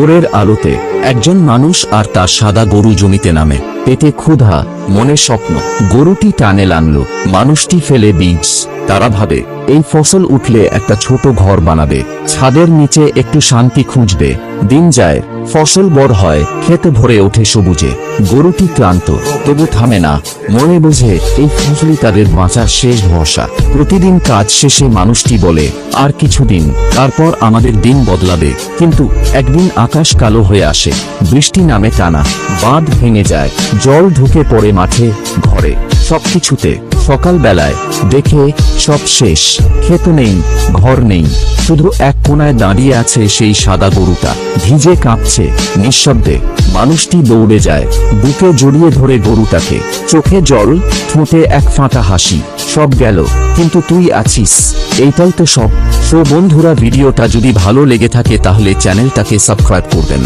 ভোরের আলোতে একজন মানুষ আর তার সাদা গরু জমিতে নামে। পেটে ক্ষুধা, মনে স্বপ্ন, গরুটি টানে লানলো, মানুষটি ফেলে বীজ। তারা ভাবে, এই ফসল উঠলে একটা ছোট ঘর বানাবে, ছাদের নিচে একটু শান্তি খুঁজবে। দিন যায়, ফসল বড় হয় খেতে ভরে ওঠে সবুজে। গরুটি ক্লান্ত, তবু থামে না, মনে বোঝে, এই ফসলই তাদের বাঁচার শেষ ভরসা। প্রতিদিন কাজ শেষে মানুষটি বলে, আর কিছুদিন তারপর আমাদের দিন বদলাবে। কিন্তু একদিন আকাশ কালো হয়ে আসে, বৃষ্টি নামে টানা, বাঁধ ভেঙে যায়। জল ঢুকে পড়ে মাঠে, ঘরে। সবকিছুতে সকালবেলায় দেখে সব শেষ। ক্ষেত নেই, ঘর নেই। শুধু এক কোনায় দাঁড়িয়ে আছে সেই সাদা গরুটা। ভিজে কাঁপছে, নিঃশব্দে। মানুষটি দৌড়ে যায়, বুকে জড়িয়ে ধরে গরুটাকে। চোখে জল, ঠোঁটে এক ফাঁটা হাসি। সব গেল, কিন্তু তুই আছিস। এইটাই তো সব। সো বন্ধুরা, ভিডিওটা যদি ভালো লেগে থাকে তাহলে চ্যানেলটাকে সাবস্ক্রাইব করবেন।